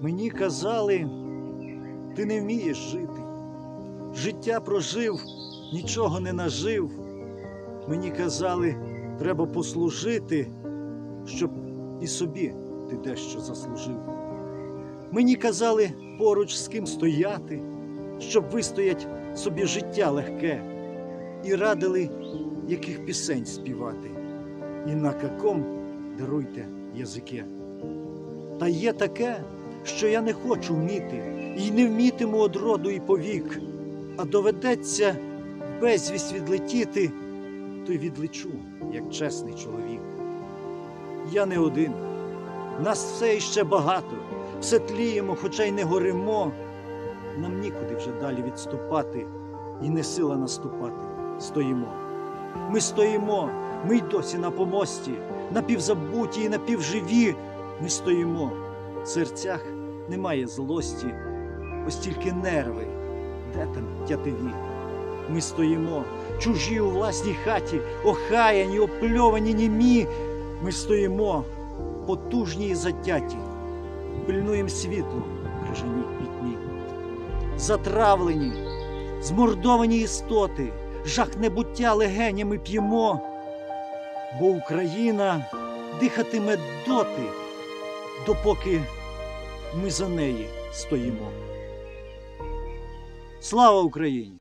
Мені казали, ти не вмієш жити. Життя прожив, нічого не нажив. Мені казали, треба послужити, щоб і собі ти дещо заслужив. Мені казали поруч з ким стояти, щоб вистоять собі життя легке, і радили, яких пісень співати, і на каком даруйте язике. Та є таке, що я не хочу вміти, і не вмітиму од роду і повік, а доведеться безвість відлетіти, то й відлечу, як чесний чоловік. Я не один, нас все іще багато, все тліємо, хоча й не горимо. Нам нікуди вже далі відступати, і не сила наступати. Стоїмо. Ми стоїмо, ми й досі на помості, напівзабуті і напівживі. Ми стоїмо. Серцях немає злості, ось тільки нерви, де там тятиві. Ми стоїмо, чужі у власній хаті, охаяні, опльовані німі. Ми стоїмо, потужні і затяті, пильнуєм світло в крижаній пітьмі. Затравлені, змордовані істоти, жах небуття легенями п'ємо, бо Україна дихатиме доти, допоки ми за неї стоїмо. Слава Україні!